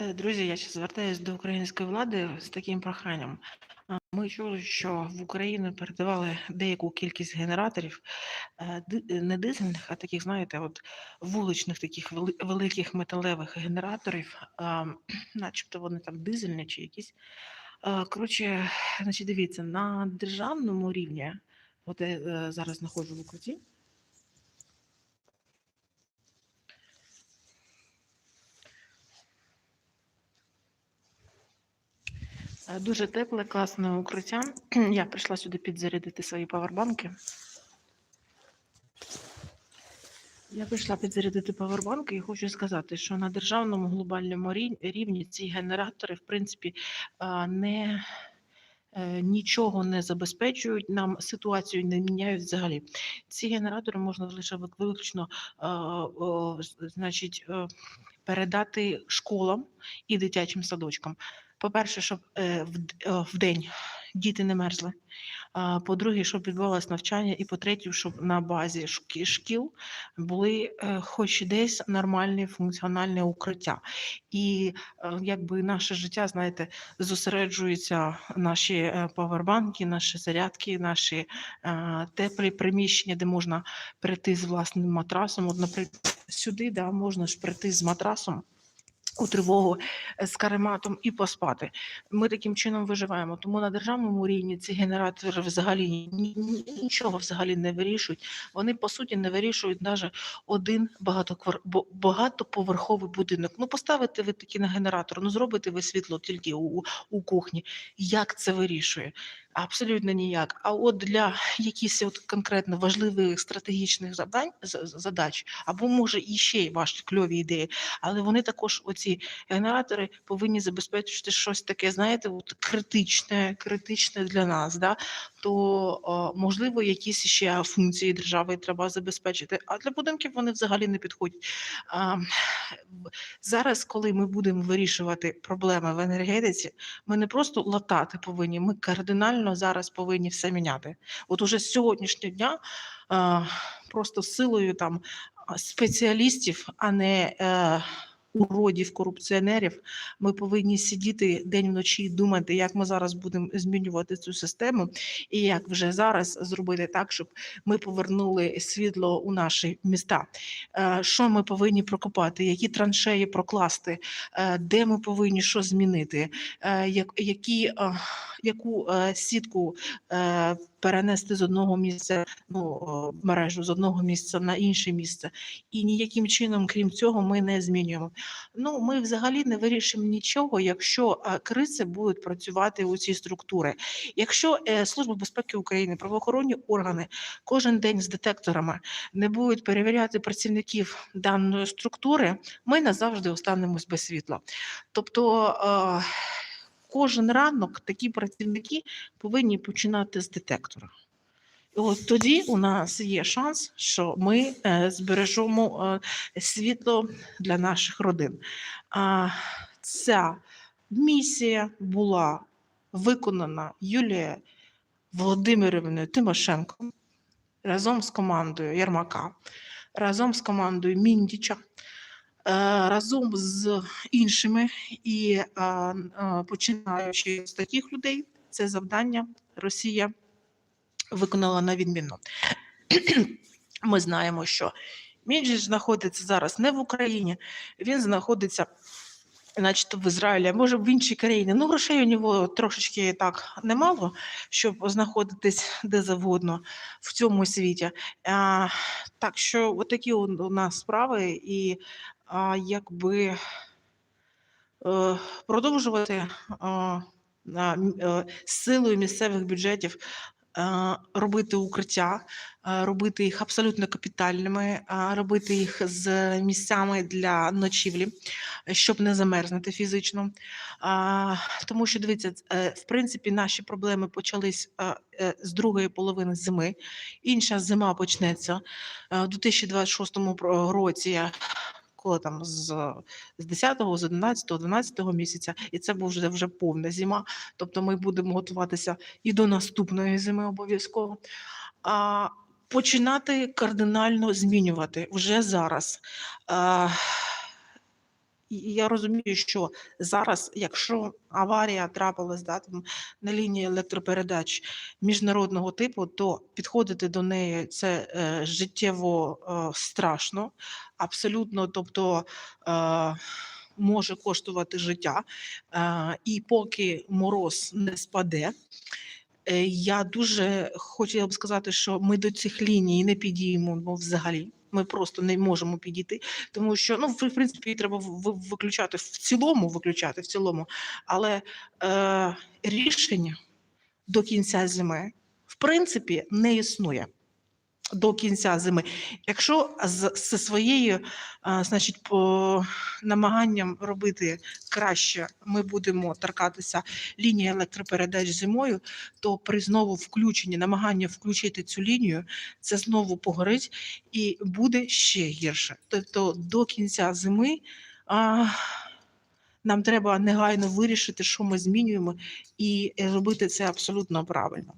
Е, Друзі, я ще звертаюся до української влади з таким проханням. Ми чули, що в Україну передавали деяку кількість генераторів, е, е, не дизельних, а таких, знаєте, от вуличних таких великих металевих генераторів, начебто вони там дизельні чи якісь. Коротше, значить, дивіться, на державному рівні, от я е, зараз знаходжу в укритті. Дуже тепле, класне укриття. Я прийшла сюди підзарядити свої павербанки. Я прийшла підзарядити павербанки і хочу сказати, що на державному глобальному рівні ці генератори, в принципі, не е, нічого не забезпечують, нам ситуацію не міняють взагалі. Ці генератори можна лише виключно значить, е, передати школам і дитячим садочкам. По-перше, щоб е, в, день діти не мерзли. По-друге, щоб відбувалося навчання, і по-третє, щоб на базі шкі- шкіл були е, хоч десь нормальні функціональні укриття. І е, якби наше життя, знаєте, зосереджуються наші павербанки, наші зарядки, наші теплі приміщення, де можна прийти з власним матрасом. От, наприклад, сюди да, можна ж прийти з матрасом. У тривогу е, з карематом і поспати. Ми таким чином виживаємо. Тому на державному рівні ці генератори взагалі ні- ні- нічого взагалі не вирішують. Вони по суті не вирішують навіть один багатоквар... багатоповерховий будинок. Ну поставите ви такі на генератор, ну зробите ви світло тільки у, у кухні. Як це вирішує? Абсолютно ніяк. А от для якихось от конкретно важливих стратегічних завдань задач, або може і ще ваші кльові ідеї, але вони також оці генератори повинні забезпечити щось таке, знаєте, от критичне, критичне для нас. Да? То можливо, якісь ще функції держави треба забезпечити. А для будинків вони взагалі не підходять. Зараз, коли ми будемо вирішувати проблеми в енергетиці, ми не просто латати повинні, ми кардинально зараз повинні все міняти. От уже з сьогоднішнього дня а, просто силою там спеціалістів, а не е, уродів, корупціонерів, ми повинні сидіти день вночі і думати, як ми зараз будемо змінювати цю систему, і як вже зараз зробити так, щоб ми повернули світло у наші міста. Е, Що ми повинні прокопати, які траншеї прокласти, е, де ми повинні що змінити, е, як- які, е, яку е, сітку е, перенести з одного місця, ну, мережу з одного місця на інше місце. І ніяким чином, крім цього, ми не змінюємо. Ну, ми взагалі не вирішимо нічого, якщо е, криси будуть працювати у ці структури. Якщо Служба безпеки України, правоохоронні органи кожен день з детекторами не будуть перевіряти працівників даної структури, ми назавжди останемось без світла. Тобто кожен ранок такі працівники повинні починати з детектора. І от тоді у нас є шанс, що ми е, збережемо е, світло для наших родин. Ця місія була виконана Юлією Володимирівною Тимошенко разом з командою Єрмака, разом з командою Міндіча, разом з іншими і е, е, починаючи з таких людей, це завдання Росія виконала на відмінно. Ми знаємо, що Міндіч знаходиться зараз не в Україні, він знаходиться. Начебто в Ізраїлі, може в іншій країні. Ну, грошей у нього трошечки так немало, щоб знаходитись де завгодно в цьому світі. А, так що отакі у нас справи, і якби е, продовжувати а, е, з силою місцевих бюджетів робити укриття, робити їх абсолютно капітальними, а, робити їх з місцями для ночівлі, щоб не замерзнути фізично. А, Тому що дивіться, е, в принципі, наші проблеми почались з другої половини зими. Інша зима почнеться у 2026 про- році. Коли там з, з 10-го, з 11-го, 12-го місяця, і це вже, вже повна зима. Тобто ми будемо готуватися і до наступної зими обов'язково. Починати кардинально змінювати вже зараз. І я розумію, що зараз, якщо аварія трапилась да, там, на лінії електропередач міжнародного типу, то підходити до неї це е, життєво е, страшно, абсолютно, тобто е, може коштувати життя. Е, і поки мороз не спаде. е, Я дуже хотіла б сказати, що ми до цих ліній не підіймо взагалі. Ми просто не можемо підійти, тому що ну в принципі треба виключати в цілому, виключати в цілому, але е, рішення до кінця зими в принципі не існує. До кінця зими. Якщо з, з своєю, а, значить, по намаганням робити краще, ми будемо торкатися лінії електропередач зимою, то при знову включенні, намаганні включити цю лінію, це знову погорить і буде ще гірше. Тобто до кінця зими а, нам треба негайно вирішити, що ми змінюємо, і робити це абсолютно правильно.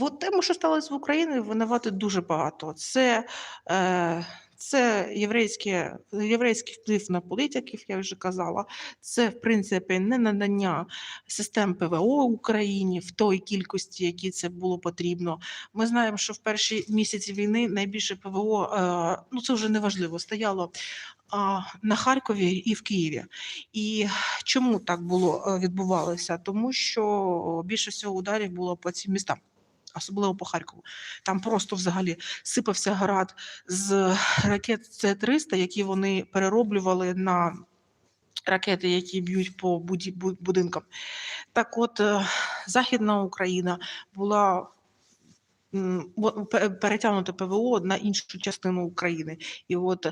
От тему, що сталося в Україні, винувати дуже багато. Це, е, це єврейське, єврейський вплив на політиків, я вже казала. Це, в принципі, не надання систем ПВО Україні в той кількості, які це було потрібно. Ми знаємо, що в перші місяці війни найбільше ПВО, е, ну це вже не важливо, стояло на Харкові і в Києві. І чому так було е, відбувалося? Тому що більше всього ударів було по цим містам. Особливо по Харкову. Там просто взагалі сипався град з ракет С-300, які вони перероблювали на ракети, які б'ють по будинкам. Так от, е, Західна Україна була м, бо- пе- перетягнута ПВО на іншу частину України. І от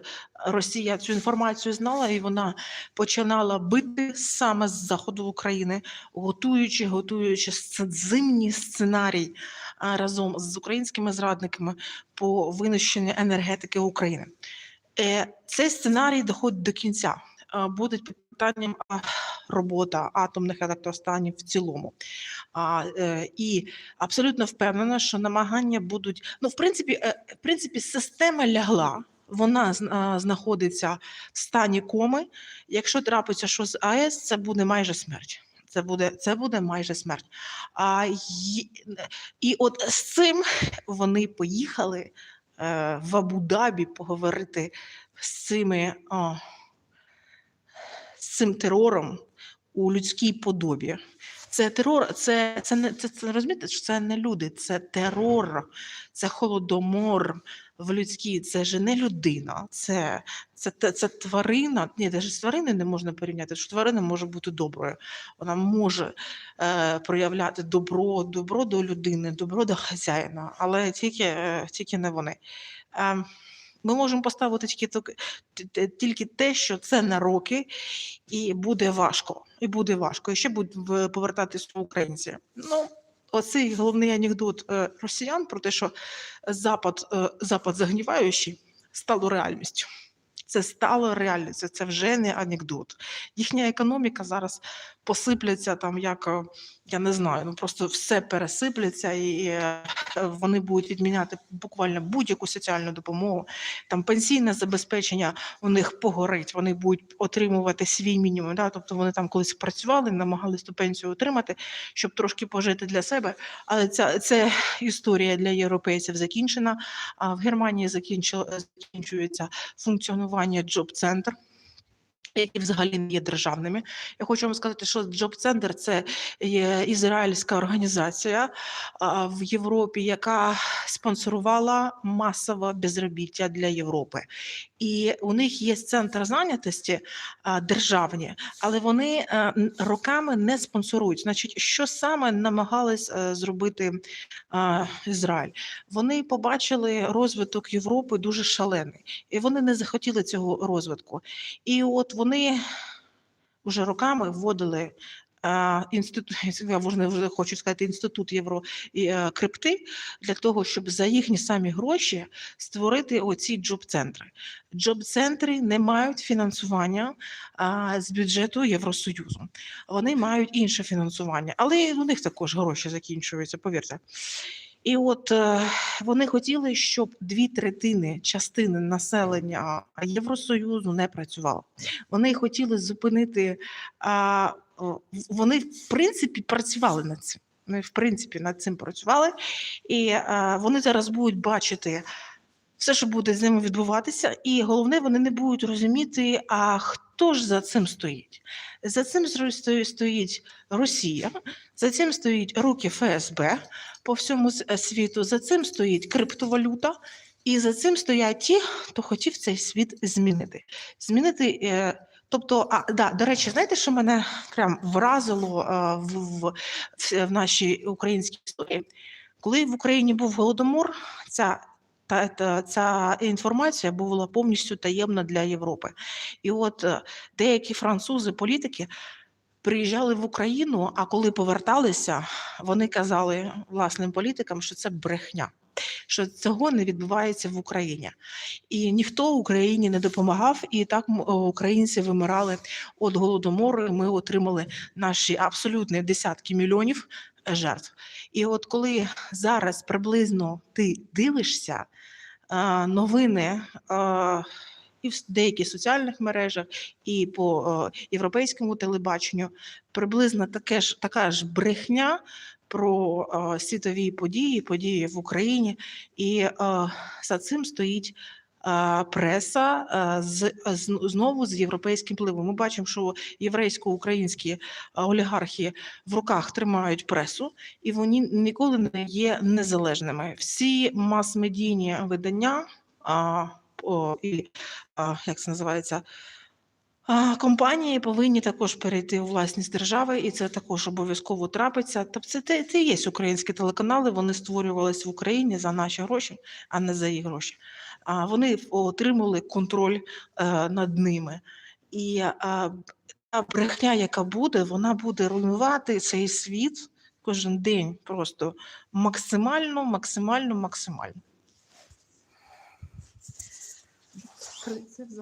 Росія цю інформацію знала, і вона починала бити саме з заходу України, готуючи, готуючи зимній сценарій разом з українськими зрадниками по винищенню енергетики України. Е, Цей сценарій доходить до кінця. Е, Буде питанням робота атомних електростанів в цілому. А, е, і абсолютно впевнена, що намагання будуть. Ну, в принципі, е, в принципі, система лягла. Вона зн- а, знаходиться в стані коми. Якщо трапиться що з АЕС, це буде майже смерть. Це буде, це буде майже смерть. А, й- і от з цим вони поїхали е, в Абу-Дабі поговорити з цими о, з цим терором у людській подобі. Це терор, це, це не це, це розумієте, що це не люди, це терор, це холодомор в людській. Це ж не людина, це, це, це, це тварина. Ні, навіть з тварини не можна порівняти. Що тварина може бути доброю. Вона може е, проявляти добро, добро до людини, добро до хазяїна, але тільки, е, тільки не вони. Е, ми можемо поставити тільки, тільки те, що це на роки, і буде важко. І буде важко. І ще будуть в- повертатися українці. Ну, оцей головний анекдот е, росіян про те, що Запад, е, Запад загніваючий, стало реальністю. Це стало реальністю, це вже не анекдот. Їхня економіка зараз посипляться там, як е, я не знаю, ну просто все пересипляться, і е, вони будуть відміняти буквально будь-яку соціальну допомогу. Там пенсійне забезпечення у них погорить, вони будуть отримувати свій мінімум. Да? Тобто вони там колись працювали, намагалися ту пенсію отримати, щоб трошки пожити для себе. Але ця, ця історія для європейців закінчена. А в Германії закінчується функціонування джоб-центр. Які взагалі не є державними. Я хочу вам сказати, що Job Center – це є ізраїльська організація в Європі, яка спонсорувала масове безробіття для Європи. І у них є центр зайнятості державні, але вони роками не спонсорують. Значить, що саме намагались е, зробити Ізраїль? Вони побачили розвиток Європи дуже шалений, і вони не захотіли цього розвитку. І от вони вже роками вводили інститут, я вже, хочу сказати, інститут євро і, е, для того, щоб за їхні самі гроші створити оці джоб-центри. Джоб-центри не мають фінансування з бюджету Євросоюзу. Вони мають інше фінансування, але у них також гроші закінчуються, повірте. І от е, вони хотіли, щоб дві третини частини населення Євросоюзу не працювало. Вони хотіли зупинити. А, вони в принципі працювали над цим. Вони в принципі над цим працювали, і е, вони зараз будуть бачити все, що буде з ними відбуватися, і головне, вони не будуть розуміти, а хто ж за цим стоїть. За цим стоїть Росія, за цим стоїть руки ФСБ по всьому е, світу, за цим стоїть криптовалюта, і за цим стоять ті, хто хотів цей світ змінити. Змінити. Е, Тобто, а да, до речі, знаєте, що мене прям вразило е, в, в, в, в нашій українській історії? Коли в Україні був голодомор, ця та, та ця інформація була повністю таємна для Європи. І от е, деякі французи, політики приїжджали в Україну, а коли поверталися, вони казали власним політикам, що це брехня. Що цього не відбувається в Україні, і ніхто Україні не допомагав, і так українці вимирали від голодомору. Ми отримали наші абсолютні десятки мільйонів жертв. І от коли зараз приблизно ти дивишся новини і в деяких соціальних мережах, і по е, європейському телебаченню, приблизно таке ж така ж брехня про світові події, події в Україні, і за цим стоїть. Преса з знову з європейським впливом. Ми бачимо, що єврейсько-українські олігархи в руках тримають пресу, і вони ніколи не є незалежними. Всі мас-медійні видання а, о, і а, як це називається. Компанії повинні також перейти у власність держави, і це також обов'язково трапиться. Тобто, це, це, є українські телеканали. Вони створювалися в Україні за наші гроші, а не за їх гроші. А вони отримали контроль е, над ними. І а, та брехня, яка буде, вона буде руйнувати цей світ кожен день просто максимально, максимально, максимально.